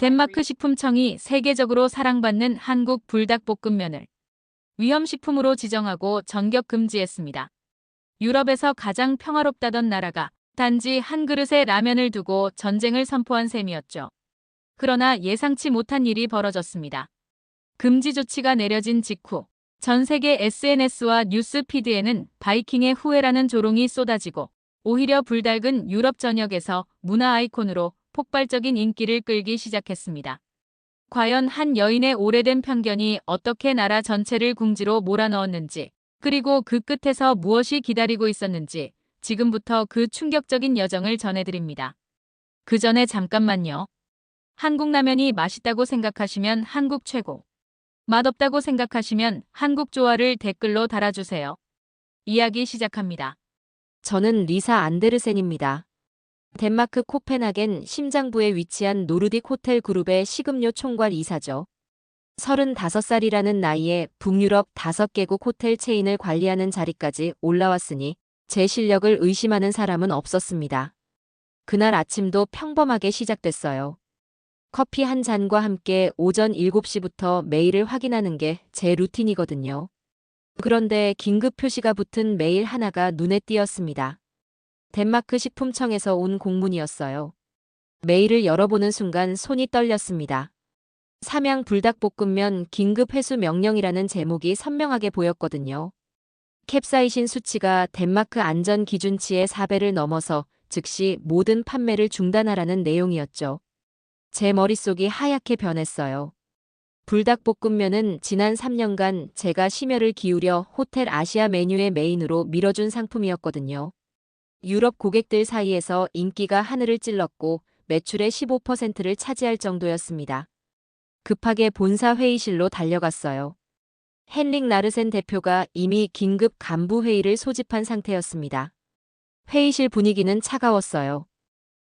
덴마크 식품청이 세계적으로 사랑받는 한국 불닭볶음면을 위험식품으로 지정하고 전격 금지했습니다. 유럽에서 가장 평화롭다던 나라가 단지 한 그릇에 라면을 두고 전쟁을 선포한 셈이었죠. 그러나 예상치 못한 일이 벌어졌습니다. 금지 조치가 내려진 직후 전 세계 SNS와 뉴스 피드에는 바이킹의 후회라는 조롱이 쏟아지고 오히려 불닭은 유럽 전역에서 문화 아이콘으로 폭발적인 인기를 끌기 시작했습니다. 과연 한 여인의 오래된 편견이 어떻게 나라 전체를 궁지로 몰아넣었는지, 그리고 그 끝에서 무엇이 기다리고 있었는지 지금부터 그 충격적인 여정을 전해드립니다. 그 전에 잠깐만요. 한국 라면이 맛있다고 생각하시면 한국 최고. 맛없다고 생각하시면 한국 조화를 댓글로 달아주세요. 이야기 시작합니다. 저는 리사 안데르센입니다. 덴마크 코펜하겐 심장부에 위치한 노르딕 호텔 그룹의 식음료 총괄 이사죠. 35살이라는 나이에 북유럽 5개국 호텔 체인을 관리하는 자리까지 올라왔으니 제 실력을 의심하는 사람은 없었습니다. 그날 아침도 평범하게 시작됐어요. 커피 한 잔과 함께 오전 7시부터 메일을 확인하는 게 제 루틴이거든요. 그런데 긴급 표시가 붙은 메일 하나가 눈에 띄었습니다. 덴마크 식품청에서 온 공문이었어요. 메일을 열어보는 순간 손이 떨렸습니다. 삼양 불닭볶음면 긴급 회수 명령이라는 제목이 선명하게 보였거든요. 캡사이신 수치가 덴마크 안전 기준치의 4배를 넘어서 즉시 모든 판매를 중단하라는 내용이었죠. 제 머릿속이 하얗게 변했어요. 불닭볶음면은 지난 3년간 제가 심혈을 기울여 호텔 아시아 메뉴의 메인으로 밀어준 상품이었거든요. 유럽 고객들 사이에서 인기가 하늘을 찔렀고 매출의 15%를 차지할 정도였습니다. 급하게 본사 회의실로 달려갔어요. 헨릭 나르센 대표가 이미 긴급 간부 회의를 소집한 상태였습니다. 회의실 분위기는 차가웠어요.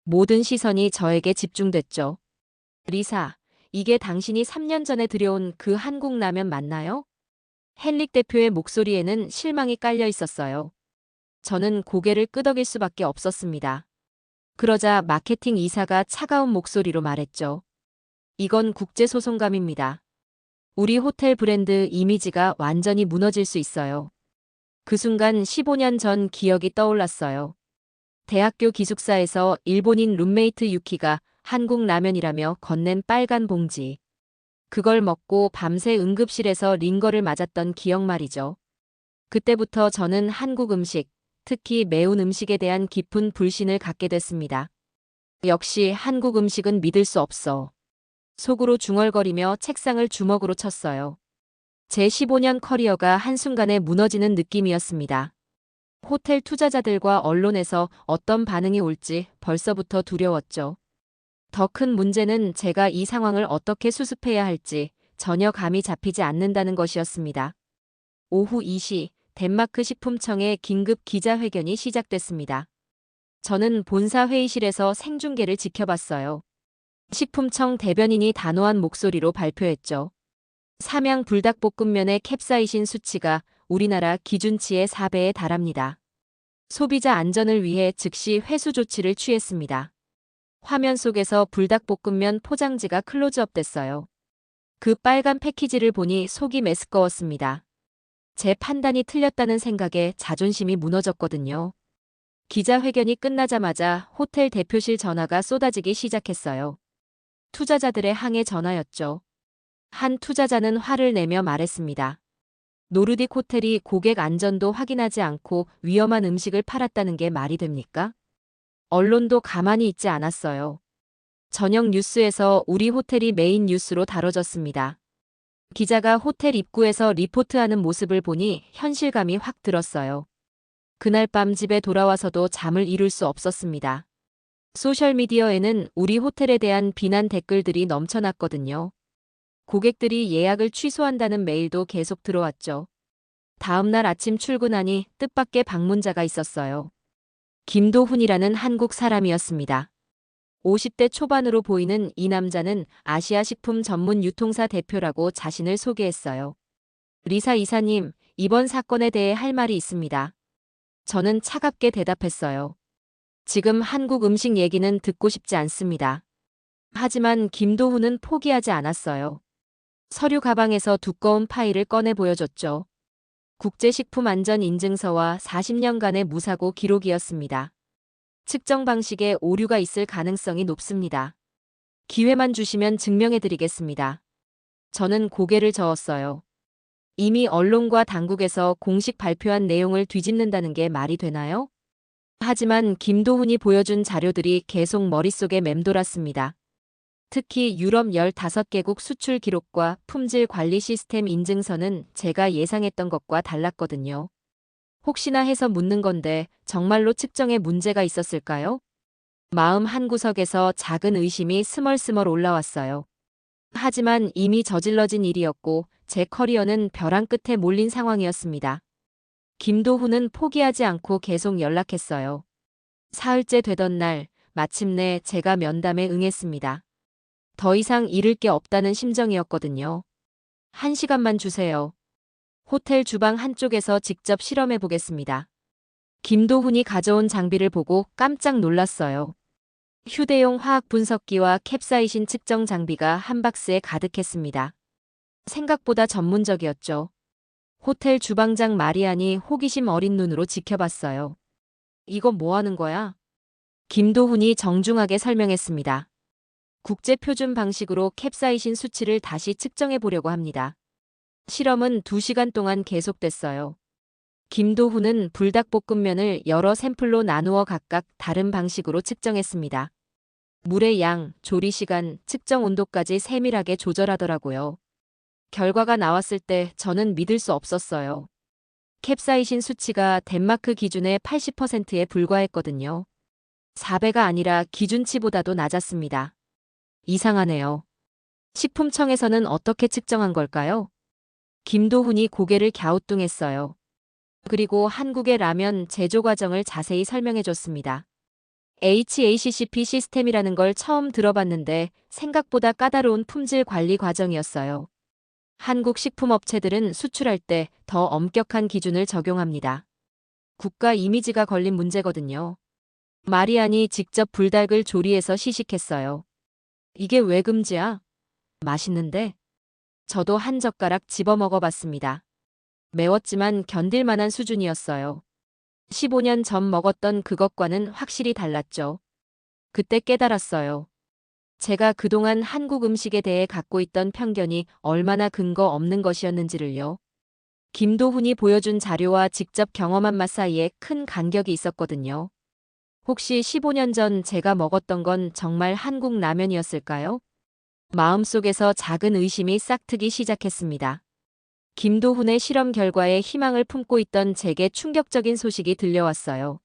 모든 시선이 저에게 집중됐죠. 리사, 이게 당신이 3년 전에 들여온 그 한국 라면 맞나요? 헨릭 대표의 목소리에는 실망이 깔려 있었어요. 저는 고개를 끄덕일 수밖에 없었습니다. 그러자 마케팅 이사가 차가운 목소리로 말했죠. 이건 국제소송감입니다. 우리 호텔 브랜드 이미지가 완전히 무너질 수 있어요. 그 순간 15년 전 기억이 떠올랐어요. 대학교 기숙사에서 일본인 룸메이트 유키가 한국 라면이라며 건넨 빨간 봉지. 그걸 먹고 밤새 응급실에서 링거를 맞았던 기억 말이죠. 그때부터 저는 한국 음식, 특히 매운 음식에 대한 깊은 불신을 갖게 됐습니다. 역시 한국 음식은 믿을 수 없어. 속으로 중얼거리며 책상을 주먹으로 쳤어요. 제 15년 커리어가 한순간에 무너지는 느낌이었습니다. 호텔 투자자들과 언론에서 어떤 반응이 올지 벌써부터 두려웠죠. 더 큰 문제는 제가 이 상황을 어떻게 수습해야 할지 전혀 감이 잡히지 않는다는 것이었습니다. 오후 2시 덴마크 식품청의 긴급 기자회견이 시작됐습니다. 저는 본사 회의실에서 생중계를 지켜봤어요. 식품청 대변인이 단호한 목소리로 발표했죠. 삼양 불닭볶음면의 캡사이신 수치가 우리나라 기준치의 4배에 달합니다. 소비자 안전을 위해 즉시 회수 조치를 취했습니다. 화면 속에서 불닭볶음면 포장지가 클로즈업 됐어요. 그 빨간 패키지를 보니 속이 메스꺼웠습니다. 제 판단이 틀렸다는 생각에 자존심이 무너졌거든요. 기자회견이 끝나자마자 호텔 대표실 전화가 쏟아지기 시작했어요. 투자자들의 항해 전화였죠. 한 투자자는 화를 내며 말했습니다. 노르딕 호텔이 고객 안전도 확인하지 않고 위험한 음식을 팔았다는 게 말이 됩니까? 언론도 가만히 있지 않았어요. 저녁 뉴스에서 우리 호텔이 메인 뉴스로 다뤄졌습니다. 기자가 호텔 입구에서 리포트하는 모습을 보니 현실감이 확 들었어요. 그날 밤 집에 돌아와서도 잠을 이룰 수 없었습니다. 소셜미디어에는 우리 호텔에 대한 비난 댓글들이 넘쳐났거든요. 고객들이 예약을 취소한다는 메일도 계속 들어왔죠. 다음날 아침 출근하니 뜻밖의 방문자가 있었어요. 김도훈이라는 한국 사람이었습니다. 50대 초반으로 보이는 이 남자는 아시아 식품 전문 유통사 대표라고 자신을 소개했어요. 리사 이사님, 이번 사건에 대해 할 말이 있습니다. 저는 차갑게 대답했어요. 지금 한국 음식 얘기는 듣고 싶지 않습니다. 하지만 김도훈은 포기하지 않았어요. 서류 가방에서 두꺼운 파일을 꺼내 보여줬죠. 국제식품안전인증서와 40년간의 무사고 기록이었습니다. 측정 방식에 오류가 있을 가능성이 높습니다. 기회만 주시면 증명해 드리겠습니다. 저는 고개를 저었어요. 이미 언론과 당국에서 공식 발표한 내용을 뒤집는다는 게 말이 되나요? 하지만 김도훈이 보여준 자료들이 계속 머릿속에 맴돌았습니다. 특히 유럽 15개국 수출 기록과 품질 관리 시스템 인증서는 제가 예상했던 것과 달랐거든요. 혹시나 해서 묻는 건데 정말로 측정에 문제가 있었을까요? 마음 한구석에서 작은 의심이 스멀스멀 올라왔어요. 하지만 이미 저질러진 일이었고 제 커리어는 벼랑 끝에 몰린 상황이었습니다. 김도훈은 포기하지 않고 계속 연락했어요. 사흘째 되던 날 마침내 제가 면담에 응했습니다. 더 이상 잃을 게 없다는 심정이었거든요. 한 시간만 주세요. 호텔 주방 한쪽에서 직접 실험해 보겠습니다. 김도훈이 가져온 장비를 보고 깜짝 놀랐어요. 휴대용 화학 분석기와 캡사이신 측정 장비가 한 박스에 가득했습니다. 생각보다 전문적이었죠. 호텔 주방장 마리안이 호기심 어린 눈으로 지켜봤어요. 이건 뭐 하는 거야? 김도훈이 정중하게 설명했습니다. 국제 표준 방식으로 캡사이신 수치를 다시 측정해 보려고 합니다. 실험은 2시간 동안 계속됐어요. 김도훈은 불닭볶음면을 여러 샘플로 나누어 각각 다른 방식으로 측정했습니다. 물의 양, 조리 시간, 측정 온도까지 세밀하게 조절하더라고요. 결과가 나왔을 때 저는 믿을 수 없었어요. 캡사이신 수치가 덴마크 기준의 80%에 불과했거든요. 4배가 아니라 기준치보다도 낮았습니다. 이상하네요. 식품청에서는 어떻게 측정한 걸까요? 김도훈이 고개를 갸우뚱했어요. 그리고 한국의 라면 제조 과정을 자세히 설명해 줬습니다. HACCP 시스템이라는 걸 처음 들어봤는데 생각보다 까다로운 품질 관리 과정이었어요. 한국 식품업체들은 수출할 때 더 엄격한 기준을 적용합니다. 국가 이미지가 걸린 문제거든요. 마리안이 직접 불닭을 조리해서 시식했어요. 이게 왜 금지야? 맛있는데? 저도 한 젓가락 집어 먹어봤습니다. 매웠지만 견딜 만한 수준이었어요. 15년 전 먹었던 그것과는 확실히 달랐죠. 그때 깨달았어요. 제가 그동안 한국 음식에 대해 갖고 있던 편견이 얼마나 근거 없는 것이었는지를요. 김도훈이 보여준 자료와 직접 경험한 맛 사이에 큰 간격이 있었거든요. 혹시 15년 전 제가 먹었던 건 정말 한국 라면이었을까요? 마음속에서 작은 의심이 싹트기 시작했습니다. 김도훈의 실험 결과에 희망을 품고 있던 제게 충격적인 소식이 들려왔어요.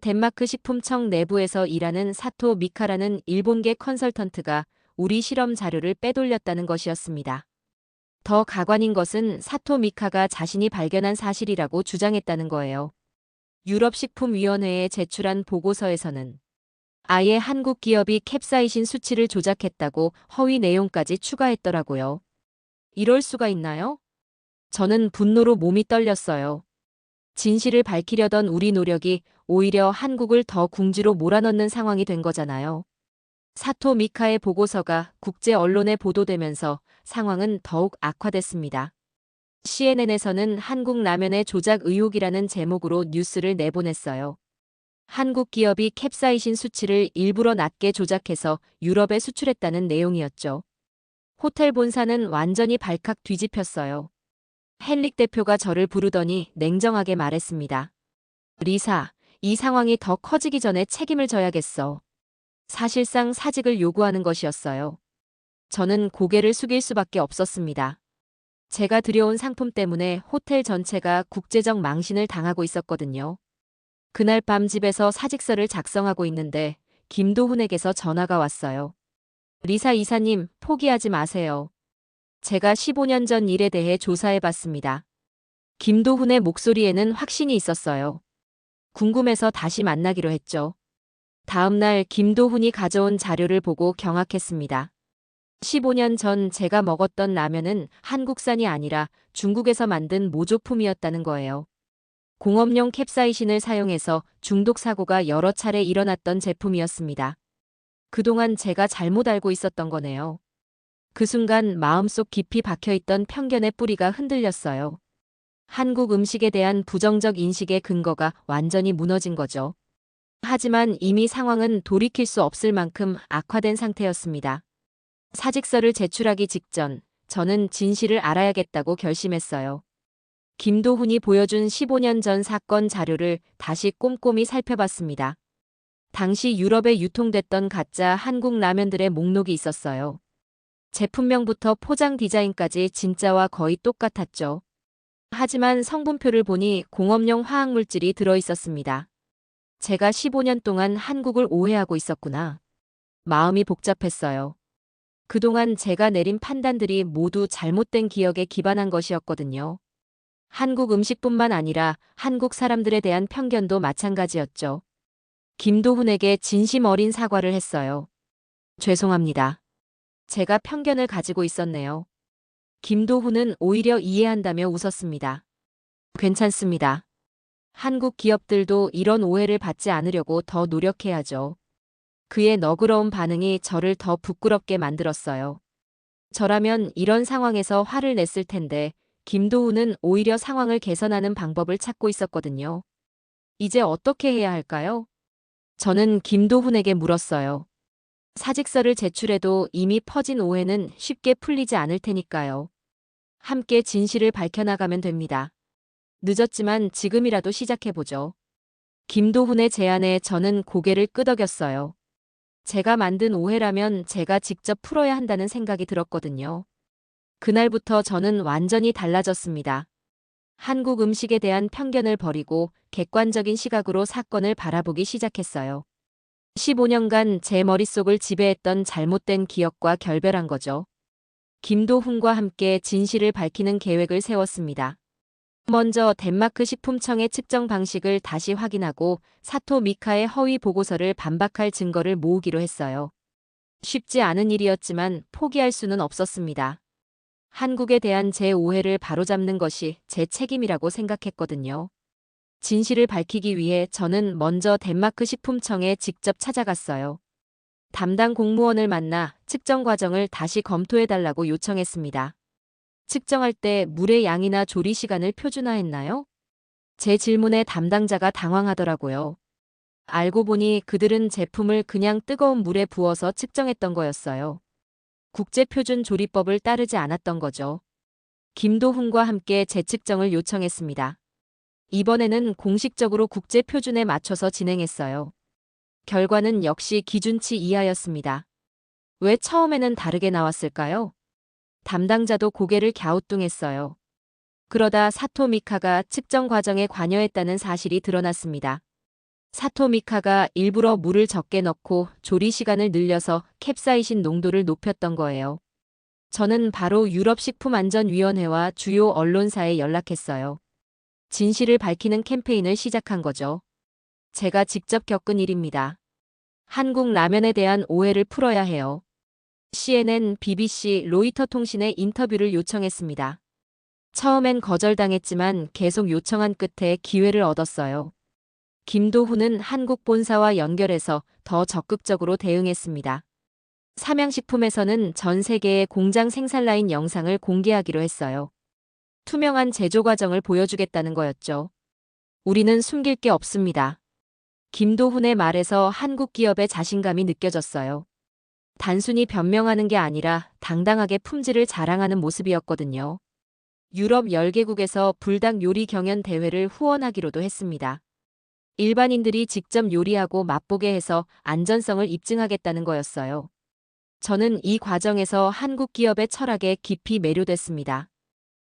덴마크 식품청 내부에서 일하는 사토 미카라는 일본계 컨설턴트가 우리 실험 자료를 빼돌렸다는 것이었습니다. 더 가관인 것은 사토 미카가 자신이 발견한 사실이라고 주장했다는 거예요. 유럽식품위원회에 제출한 보고서에서는 아예 한국 기업이 캡사이신 수치를 조작했다고 허위 내용까지 추가했더라고요. 이럴 수가 있나요? 저는 분노로 몸이 떨렸어요. 진실을 밝히려던 우리 노력이 오히려 한국을 더 궁지로 몰아넣는 상황이 된 거잖아요. 사토 미카의 보고서가 국제 언론에 보도되면서 상황은 더욱 악화됐습니다. CNN에서는 한국 라면의 조작 의혹이라는 제목으로 뉴스를 내보냈어요. 한국 기업이 캡사이신 수치를 일부러 낮게 조작해서 유럽에 수출했다는 내용이었죠. 호텔 본사는 완전히 발칵 뒤집혔어요. 헨릭 대표가 저를 부르더니 냉정하게 말했습니다. 리사, 이 상황이 더 커지기 전에 책임을 져야겠어. 사실상 사직을 요구하는 것이었어요. 저는 고개를 숙일 수밖에 없었습니다. 제가 들여온 상품 때문에 호텔 전체가 국제적 망신을 당하고 있었거든요. 그날 밤 집에서 사직서를 작성하고 있는데 김도훈에게서 전화가 왔어요. 리사 이사님, 포기하지 마세요. 제가 15년 전 일에 대해 조사해 봤습니다. 김도훈의 목소리에는 확신이 있었어요. 궁금해서 다시 만나기로 했죠. 다음 날 김도훈이 가져온 자료를 보고 경악했습니다. 15년 전 제가 먹었던 라면은 한국산이 아니라 중국에서 만든 모조품이었다는 거예요. 공업용 캡사이신을 사용해서 중독 사고가 여러 차례 일어났던 제품이었습니다. 그동안 제가 잘못 알고 있었던 거네요. 그 순간 마음속 깊이 박혀있던 편견의 뿌리가 흔들렸어요. 한국 음식에 대한 부정적 인식의 근거가 완전히 무너진 거죠. 하지만 이미 상황은 돌이킬 수 없을 만큼 악화된 상태였습니다. 사직서를 제출하기 직전 저는 진실을 알아야겠다고 결심했어요. 김도훈이 보여준 15년 전 사건 자료를 다시 꼼꼼히 살펴봤습니다. 당시 유럽에 유통됐던 가짜 한국 라면들의 목록이 있었어요. 제품명부터 포장 디자인까지 진짜와 거의 똑같았죠. 하지만 성분표를 보니 공업용 화학물질이 들어 있었습니다. 제가 15년 동안 한국을 오해하고 있었구나. 마음이 복잡했어요. 그동안 제가 내린 판단들이 모두 잘못된 기억에 기반한 것이었거든요. 한국 음식뿐만 아니라 한국 사람들에 대한 편견도 마찬가지였죠. 김도훈에게 진심 어린 사과를 했어요. 죄송합니다. 제가 편견을 가지고 있었네요. 김도훈은 오히려 이해한다며 웃었습니다. 괜찮습니다. 한국 기업들도 이런 오해를 받지 않으려고 더 노력해야죠. 그의 너그러운 반응이 저를 더 부끄럽게 만들었어요. 저라면 이런 상황에서 화를 냈을 텐데 김도훈은 오히려 상황을 개선하는 방법을 찾고 있었거든요. 이제 어떻게 해야 할까요? 저는 김도훈에게 물었어요. 사직서를 제출해도 이미 퍼진 오해는 쉽게 풀리지 않을 테니까요. 함께 진실을 밝혀나가면 됩니다. 늦었지만 지금이라도 시작해보죠. 김도훈의 제안에 저는 고개를 끄덕였어요. 제가 만든 오해라면 제가 직접 풀어야 한다는 생각이 들었거든요. 그날부터 저는 완전히 달라졌습니다. 한국 음식에 대한 편견을 버리고 객관적인 시각으로 사건을 바라보기 시작했어요. 15년간 제 머릿속을 지배했던 잘못된 기억과 결별한 거죠. 김도훈과 함께 진실을 밝히는 계획을 세웠습니다. 먼저 덴마크 식품청의 측정 방식을 다시 확인하고 사토 미카의 허위 보고서를 반박할 증거를 모으기로 했어요. 쉽지 않은 일이었지만 포기할 수는 없었습니다. 한국에 대한 제 오해를 바로잡는 것이 제 책임이라고 생각했거든요. 진실을 밝히기 위해 저는 먼저 덴마크 식품청에 직접 찾아갔어요. 담당 공무원을 만나 측정 과정을 다시 검토해달라고 요청했습니다. 측정할 때 물의 양이나 조리 시간을 표준화했나요? 제 질문에 담당자가 당황하더라고요. 알고 보니 그들은 제품을 그냥 뜨거운 물에 부어서 측정했던 거였어요. 국제표준 조리법을 따르지 않았던 거죠. 김도훈과 함께 재측정을 요청했습니다. 이번에는 공식적으로 국제표준에 맞춰서 진행했어요. 결과는 역시 기준치 이하였습니다. 왜 처음에는 다르게 나왔을까요? 담당자도 고개를 갸우뚱했어요. 그러다 사토미카가 측정 과정에 관여했다는 사실이 드러났습니다. 사토미카가 일부러 물을 적게 넣고 조리 시간을 늘려서 캡사이신 농도를 높였던 거예요. 저는 바로 유럽식품안전위원회와 주요 언론사에 연락했어요. 진실을 밝히는 캠페인을 시작한 거죠. 제가 직접 겪은 일입니다. 한국 라면에 대한 오해를 풀어야 해요. CNN, BBC, 로이터 통신에 인터뷰를 요청했습니다. 처음엔 거절당했지만 계속 요청한 끝에 기회를 얻었어요. 김도훈은 한국 본사와 연결해서 더 적극적으로 대응했습니다. 삼양식품에서는 전 세계의 공장 생산 라인 영상을 공개하기로 했어요. 투명한 제조 과정을 보여주겠다는 거였죠. 우리는 숨길 게 없습니다. 김도훈의 말에서 한국 기업의 자신감이 느껴졌어요. 단순히 변명하는 게 아니라 당당하게 품질을 자랑하는 모습이었거든요. 유럽 10개국에서 불닭 요리 경연 대회를 후원하기로도 했습니다. 일반인들이 직접 요리하고 맛보게 해서 안전성을 입증하겠다는 거였어요. 저는 이 과정에서 한국 기업의 철학에 깊이 매료됐습니다.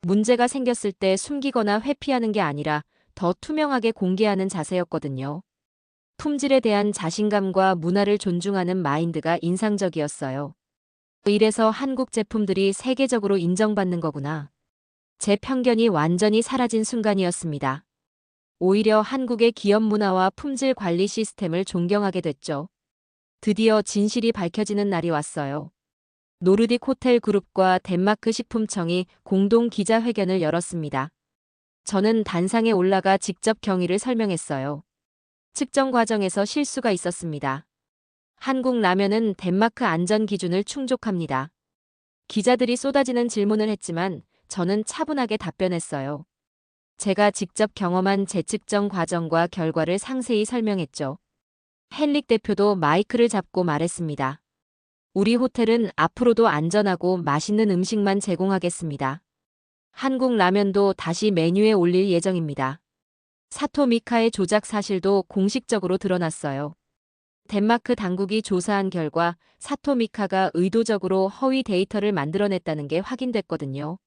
문제가 생겼을 때 숨기거나 회피하는 게 아니라 더 투명하게 공개하는 자세였거든요. 품질에 대한 자신감과 문화를 존중하는 마인드가 인상적이었어요. 이래서 한국 제품들이 세계적으로 인정받는 거구나. 제 편견이 완전히 사라진 순간이었습니다. 오히려 한국의 기업 문화와 품질 관리 시스템을 존경하게 됐죠. 드디어 진실이 밝혀지는 날이 왔어요. 노르딕 호텔 그룹과 덴마크 식품청이 공동 기자회견을 열었습니다. 저는 단상에 올라가 직접 경위를 설명했어요. 측정 과정에서 실수가 있었습니다. 한국 라면은 덴마크 안전 기준을 충족합니다. 기자들이 쏟아지는 질문을 했지만 저는 차분하게 답변했어요. 제가 직접 경험한 재측정 과정과 결과를 상세히 설명했죠. 헨릭 대표도 마이크를 잡고 말했습니다. 우리 호텔은 앞으로도 안전하고 맛있는 음식만 제공하겠습니다. 한국 라면도 다시 메뉴에 올릴 예정입니다. 사토 미카의 조작 사실도 공식적으로 드러났어요. 덴마크 당국이 조사한 결과 사토 미카가 의도적으로 허위 데이터를 만들어냈다는 게 확인됐거든요.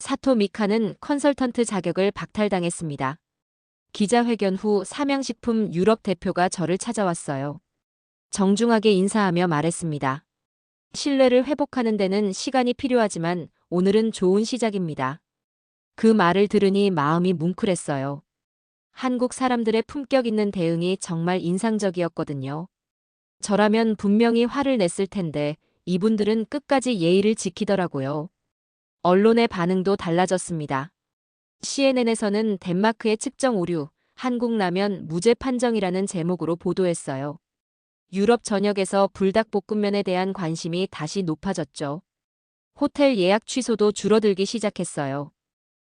사토 미카는 컨설턴트 자격을 박탈당했습니다. 기자회견 후 삼양식품 유럽 대표가 저를 찾아왔어요. 정중하게 인사하며 말했습니다. 신뢰를 회복하는 데는 시간이 필요하지만 오늘은 좋은 시작입니다. 그 말을 들으니 마음이 뭉클했어요. 한국 사람들의 품격 있는 대응이 정말 인상적이었거든요. 저라면 분명히 화를 냈을 텐데 이분들은 끝까지 예의를 지키더라고요. 언론의 반응도 달라졌습니다. CNN에서는 덴마크의 측정 오류, 한국 라면 무죄 판정이라는 제목으로 보도했어요. 유럽 전역에서 불닭볶음면에 대한 관심이 다시 높아졌죠. 호텔 예약 취소도 줄어들기 시작했어요.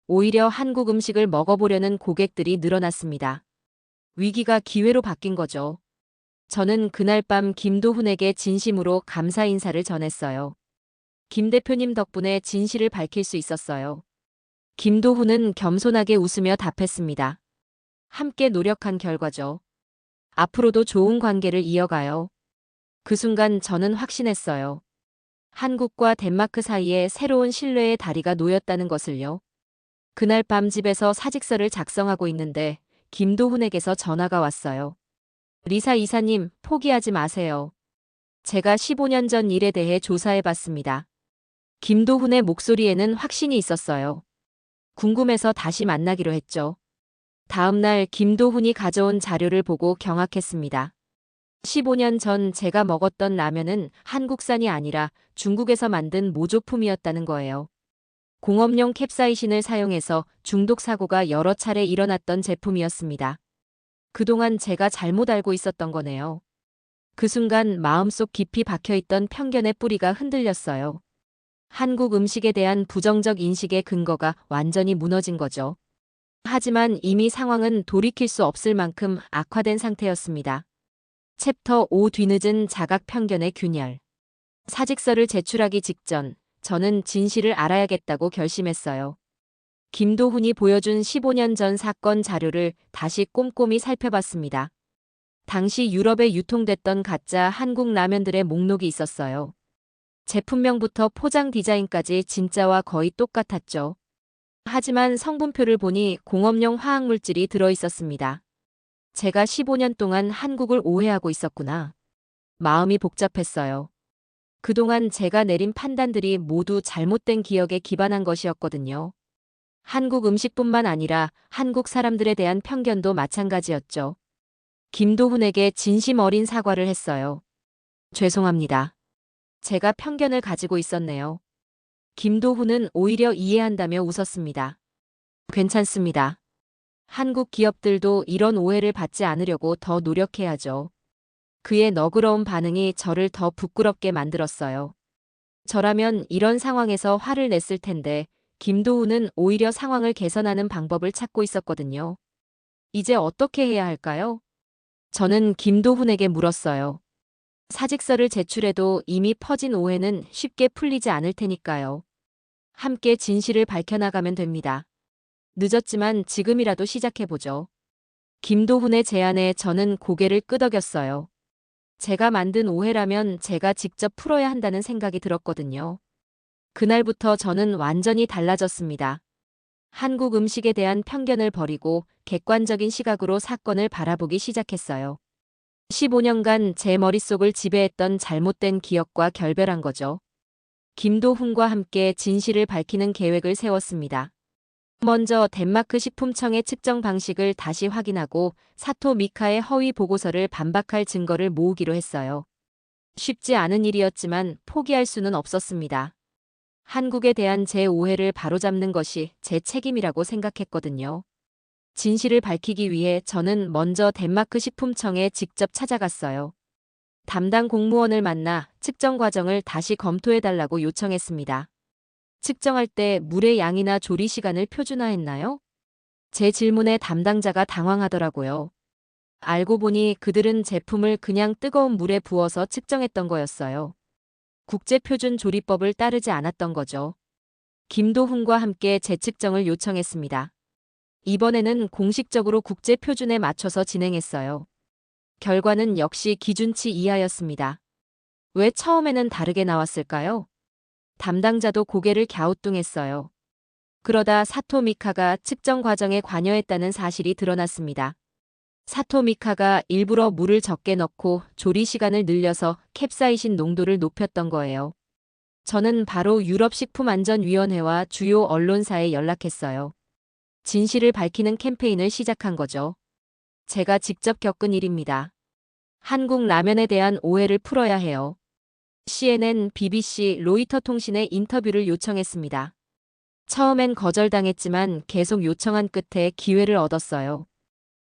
오히려 한국 음식을 먹어보려는 고객들이 늘어났습니다. 위기가 기회로 바뀐 거죠. 저는 그날 밤 김도훈에게 진심으로 감사 인사를 전했어요. 김 대표님 덕분에 진실을 밝힐 수 있었어요. 김도훈은 겸손하게 웃으며 답했습니다. 함께 노력한 결과죠. 앞으로도 좋은 관계를 이어가요. 그 순간 저는 확신했어요. 한국과 덴마크 사이에 새로운 신뢰의 다리가 놓였다는 것을요. 그날 밤 집에서 사직서를 작성하고 있는데 김도훈에게서 전화가 왔어요. 리사 이사님, 포기하지 마세요. 제가 15년 전 일에 대해 조사해 봤습니다. 김도훈의 목소리에는 확신이 있었어요. 궁금해서 다시 만나기로 했죠. 다음 날 김도훈이 가져온 자료를 보고 경악했습니다. 15년 전 제가 먹었던 라면은 한국산이 아니라 중국에서 만든 모조품이었다는 거예요. 공업용 캡사이신을 사용해서 중독 사고가 여러 차례 일어났던 제품이었습니다. 그동안 제가 잘못 알고 있었던 거네요. 그 순간 마음속 깊이 박혀있던 편견의 뿌리가 흔들렸어요. 한국 음식에 대한 부정적 인식의 근거가 완전히 무너진 거죠. 하지만 이미 상황은 돌이킬 수 없을 만큼 악화된 상태였습니다. 챕터 5 뒤늦은 자각 편견의 균열. 사직서를 제출하기 직전 저는 진실을 알아야겠다고 결심했어요. 김도훈이 보여준 15년 전 사건 자료를 다시 꼼꼼히 살펴봤습니다. 당시 유럽에 유통됐던 가짜 한국 라면들의 목록이 있었어요. 제품명부터 포장 디자인까지 진짜와 거의 똑같았죠. 하지만 성분표를 보니 공업용 화학물질이 들어있었습니다. 제가 15년 동안 한국을 오해하고 있었구나. 마음이 복잡했어요. 그동안 제가 내린 판단들이 모두 잘못된 기억에 기반한 것이었거든요. 한국 음식뿐만 아니라 한국 사람들에 대한 편견도 마찬가지였죠. 김도훈에게 진심 어린 사과를 했어요. 죄송합니다. 제가 편견을 가지고 있었네요. 김도훈은 오히려 이해한다며 웃었습니다. 괜찮습니다. 한국 기업들도 이런 오해를 받지 않으려고 더 노력해야죠. 그의 너그러운 반응이 저를 더 부끄럽게 만들었어요. 저라면 이런 상황에서 화를 냈을 텐데 김도훈은 오히려 상황을 개선하는 방법을 찾고 있었거든요. 이제 어떻게 해야 할까요? 저는 김도훈에게 물었어요. 사직서를 제출해도 이미 퍼진 오해는 쉽게 풀리지 않을 테니까요. 함께 진실을 밝혀나가면 됩니다. 늦었지만 지금이라도 시작해보죠. 김도훈의 제안에 저는 고개를 끄덕였어요. 제가 만든 오해라면 제가 직접 풀어야 한다는 생각이 들었거든요. 그날부터 저는 완전히 달라졌습니다. 한국 음식에 대한 편견을 버리고 객관적인 시각으로 사건을 바라보기 시작했어요. 15년간 제 머릿속을 지배했던 잘못된 기억과 결별한 거죠. 김도훈과 함께 진실을 밝히는 계획을 세웠습니다. 먼저 덴마크 식품청의 측정 방식을 다시 확인하고 사토 미카의 허위 보고서를 반박할 증거를 모으기로 했어요. 쉽지 않은 일이었지만 포기할 수는 없었습니다. 한국에 대한 제 오해를 바로잡는 것이 제 책임이라고 생각했거든요. 진실을 밝히기 위해 저는 먼저 덴마크 식품청에 직접 찾아갔어요. 담당 공무원을 만나 측정 과정을 다시 검토해달라고 요청했습니다. 측정할 때 물의 양이나 조리 시간을 표준화했나요? 제 질문에 담당자가 당황하더라고요. 알고 보니 그들은 제품을 그냥 뜨거운 물에 부어서 측정했던 거였어요. 국제표준 조리법을 따르지 않았던 거죠. 김도훈과 함께 재측정을 요청했습니다. 이번에는 공식적으로 국제 표준에 맞춰서 진행했어요. 결과는 역시 기준치 이하였습니다. 왜 처음에는 다르게 나왔을까요? 담당자도 고개를 갸우뚱했어요. 그러다 사토미카가 측정 과정에 관여했다는 사실이 드러났습니다. 사토미카가 일부러 물을 적게 넣고 조리 시간을 늘려서 캡사이신 농도를 높였던 거예요. 저는 바로 유럽식품안전위원회와 주요 언론사에 연락했어요. 진실을 밝히는 캠페인을 시작한 거죠. 제가 직접 겪은 일입니다. 한국 라면에 대한 오해를 풀어야 해요. CNN, BBC, 로이터 통신에 인터뷰를 요청했습니다. 처음엔 거절당했지만 계속 요청한 끝에 기회를 얻었어요.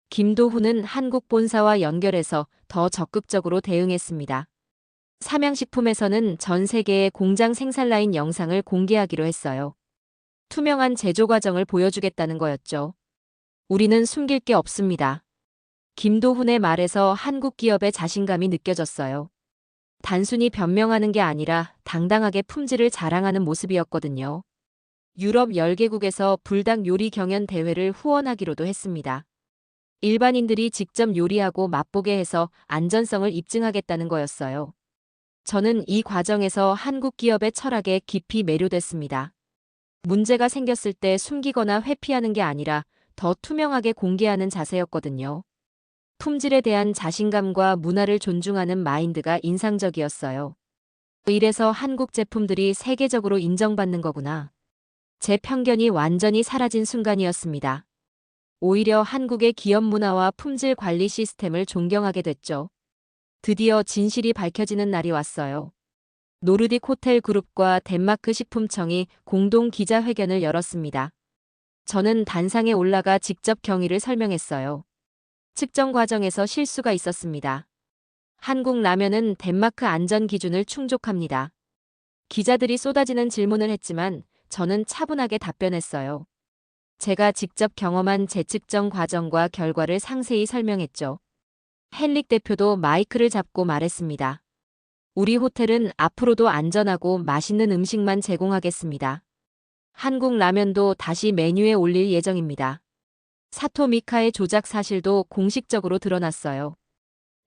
김도훈은 한국 본사와 연결해서 더 적극적으로 대응했습니다. 삼양식품에서는 전 세계의 공장 생산 라인 영상을 공개하기로 했어요. 투명한 제조 과정을 보여주겠다는 거였죠. 우리는 숨길 게 없습니다. 김도훈의 말에서 한국 기업의 자신감이 느껴졌어요. 단순히 변명하는 게 아니라 당당하게 품질을 자랑하는 모습이었거든요. 유럽 10개국에서 불닭 요리 경연 대회를 후원하기로도 했습니다. 일반인들이 직접 요리하고 맛보게 해서 안전성을 입증하겠다는 거였어요. 저는 이 과정에서 한국 기업의 철학에 깊이 매료됐습니다. 문제가 생겼을 때 숨기거나 회피하는 게 아니라 더 투명하게 공개하는 자세였거든요. 품질에 대한 자신감과 문화를 존중하는 마인드가 인상적이었어요. 이래서 한국 제품들이 세계적으로 인정받는 거구나. 제 편견이 완전히 사라진 순간이었습니다. 오히려 한국의 기업 문화와 품질 관리 시스템을 존경하게 됐죠. 드디어 진실이 밝혀지는 날이 왔어요. 노르딕 호텔 그룹과 덴마크 식품청이 공동 기자회견을 열었습니다. 저는 단상에 올라가 직접 경위를 설명했어요. 측정 과정에서 실수가 있었습니다. 한국 라면은 덴마크 안전 기준을 충족합니다. 기자들이 쏟아지는 질문을 했지만 저는 차분하게 답변했어요. 제가 직접 경험한 재측정 과정과 결과를 상세히 설명했죠. 헨릭 대표도 마이크를 잡고 말했습니다. 우리 호텔은 앞으로도 안전하고 맛있는 음식만 제공하겠습니다. 한국 라면도 다시 메뉴에 올릴 예정입니다. 사토 미카의 조작 사실도 공식적으로 드러났어요.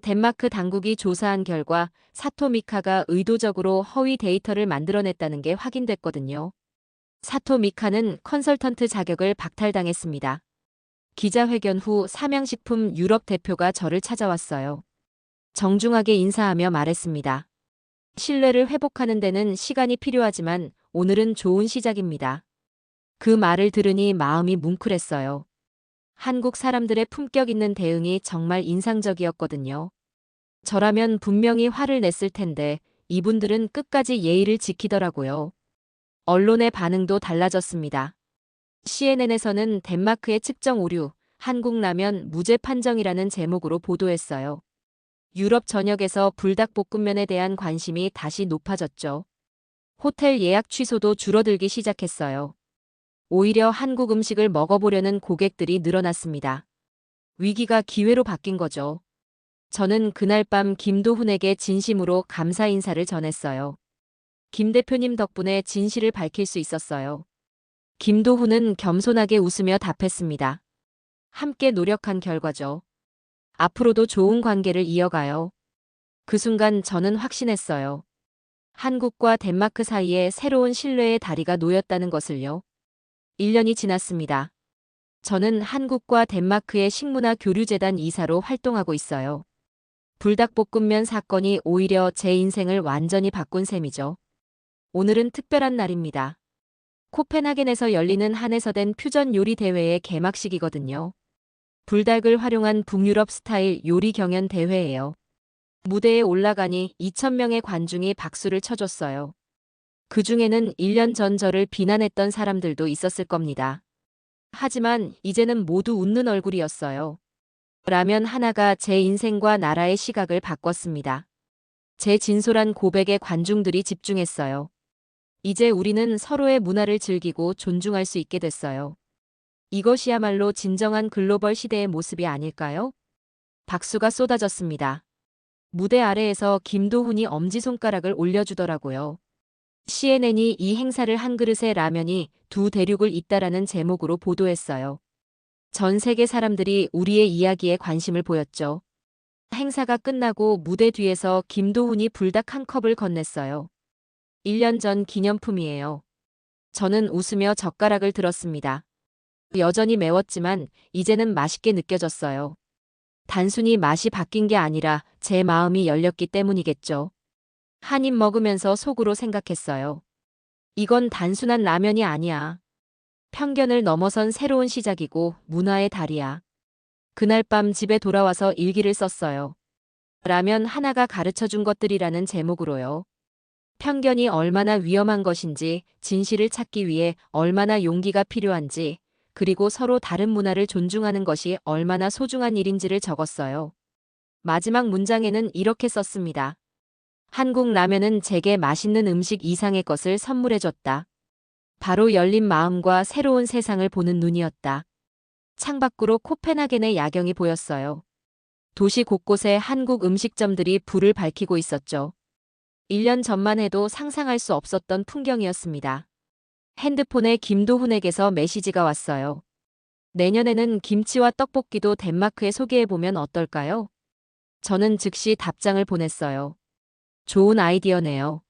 덴마크 당국이 조사한 결과 사토 미카가 의도적으로 허위 데이터를 만들어냈다는 게 확인됐거든요. 사토 미카는 컨설턴트 자격을 박탈당했습니다. 기자회견 후 삼양식품 유럽 대표가 저를 찾아왔어요. 정중하게 인사하며 말했습니다. 신뢰를 회복하는 데는 시간이 필요하지만 오늘은 좋은 시작입니다. 그 말을 들으니 마음이 뭉클했어요. 한국 사람들의 품격 있는 대응이 정말 인상적이었거든요. 저라면 분명히 화를 냈을 텐데 이분들은 끝까지 예의를 지키더라고요. 언론의 반응도 달라졌습니다. CNN에서는 덴마크의 측정 오류, 한국 라면 무죄 판정이라는 제목으로 보도했어요. 유럽 전역에서 불닭볶음면에 대한 관심이 다시 높아졌죠. 호텔 예약 취소도 줄어들기 시작했어요. 오히려 한국 음식을 먹어보려는 고객들이 늘어났습니다. 위기가 기회로 바뀐 거죠. 저는 그날 밤 김도훈에게 진심으로 감사 인사를 전했어요. 김 대표님 덕분에 진실을 밝힐 수 있었어요. 김도훈은 겸손하게 웃으며 답했습니다. 함께 노력한 결과죠. 앞으로도 좋은 관계를 이어가요. 그 순간 저는 확신했어요. 한국과 덴마크 사이에 새로운 신뢰의 다리가 놓였다는 것을요. 1년이 지났습니다. 저는 한국과 덴마크의 식문화 교류재단 이사로 활동하고 있어요. 불닭볶음면 사건이 오히려 제 인생을 완전히 바꾼 셈이죠. 오늘은 특별한 날입니다. 코펜하겐에서 열리는 한에서 된 퓨전 요리 대회의 개막식이거든요. 불닭을 활용한 북유럽 스타일 요리 경연 대회예요. 무대에 올라가니 2,000명의 관중이 박수를 쳐줬어요. 그 중에는 1년 전 저를 비난했던 사람들도 있었을 겁니다. 하지만 이제는 모두 웃는 얼굴이었어요. 라면 하나가 제 인생과 나라의 시각을 바꿨습니다. 제 진솔한 고백에 관중들이 집중했어요. 이제 우리는 서로의 문화를 즐기고 존중할 수 있게 됐어요. 이것이야말로 진정한 글로벌 시대의 모습이 아닐까요? 박수가 쏟아졌습니다. 무대 아래에서 김도훈이 엄지손가락을 올려주더라고요. CNN이 이 행사를 한 그릇의 라면이 두 대륙을 잇다라는 제목으로 보도했어요. 전 세계 사람들이 우리의 이야기에 관심을 보였죠. 행사가 끝나고 무대 뒤에서 김도훈이 불닭 한 컵을 건넸어요. 1년 전 기념품이에요. 저는 웃으며 젓가락을 들었습니다. 여전히 매웠지만 이제는 맛있게 느껴졌어요. 단순히 맛이 바뀐 게 아니라 제 마음이 열렸기 때문이겠죠. 한 입 먹으면서 속으로 생각했어요. 이건 단순한 라면이 아니야. 편견을 넘어선 새로운 시작이고 문화의 달이야. 그날 밤 집에 돌아와서 일기를 썼어요. 라면 하나가 가르쳐 준 것들이라는 제목으로요. 편견이 얼마나 위험한 것인지, 진실을 찾기 위해 얼마나 용기가 필요한지, 그리고 서로 다른 문화를 존중하는 것이 얼마나 소중한 일인지를 적었어요. 마지막 문장에는 이렇게 썼습니다. 한국 라면은 제게 맛있는 음식 이상의 것을 선물해줬다. 바로 열린 마음과 새로운 세상을 보는 눈이었다. 창밖으로 코펜하겐의 야경이 보였어요. 도시 곳곳에 한국 음식점들이 불을 밝히고 있었죠. 1년 전만 해도 상상할 수 없었던 풍경이었습니다. 핸드폰에 김도훈에게서 메시지가 왔어요. 내년에는 김치와 떡볶이도 덴마크에 소개해보면 어떨까요? 저는 즉시 답장을 보냈어요. 좋은 아이디어네요.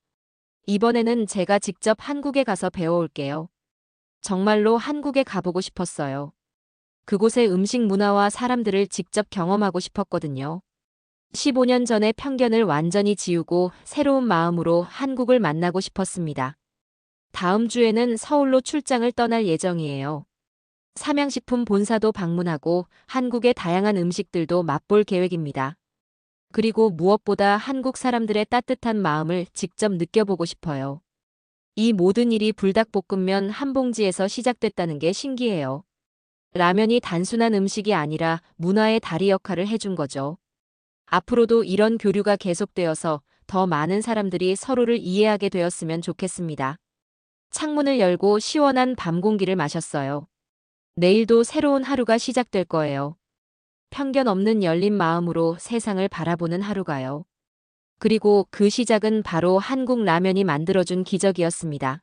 이번에는 제가 직접 한국에 가서 배워올게요. 정말로 한국에 가보고 싶었어요. 그곳의 음식 문화와 사람들을 직접 경험하고 싶었거든요. 15년 전의 편견을 완전히 지우고 새로운 마음으로 한국을 만나고 싶었습니다. 다음 주에는 서울로 출장을 떠날 예정이에요. 삼양식품 본사도 방문하고 한국의 다양한 음식들도 맛볼 계획입니다. 그리고 무엇보다 한국 사람들의 따뜻한 마음을 직접 느껴보고 싶어요. 이 모든 일이 불닭볶음면 한 봉지에서 시작됐다는 게 신기해요. 라면이 단순한 음식이 아니라 문화의 다리 역할을 해준 거죠. 앞으로도 이런 교류가 계속되어서 더 많은 사람들이 서로를 이해하게 되었으면 좋겠습니다. 창문을 열고 시원한 밤 공기를 마셨어요. 내일도 새로운 하루가 시작될 거예요. 편견 없는 열린 마음으로 세상을 바라보는 하루가요. 그리고 그 시작은 바로 한국 라면이 만들어준 기적이었습니다.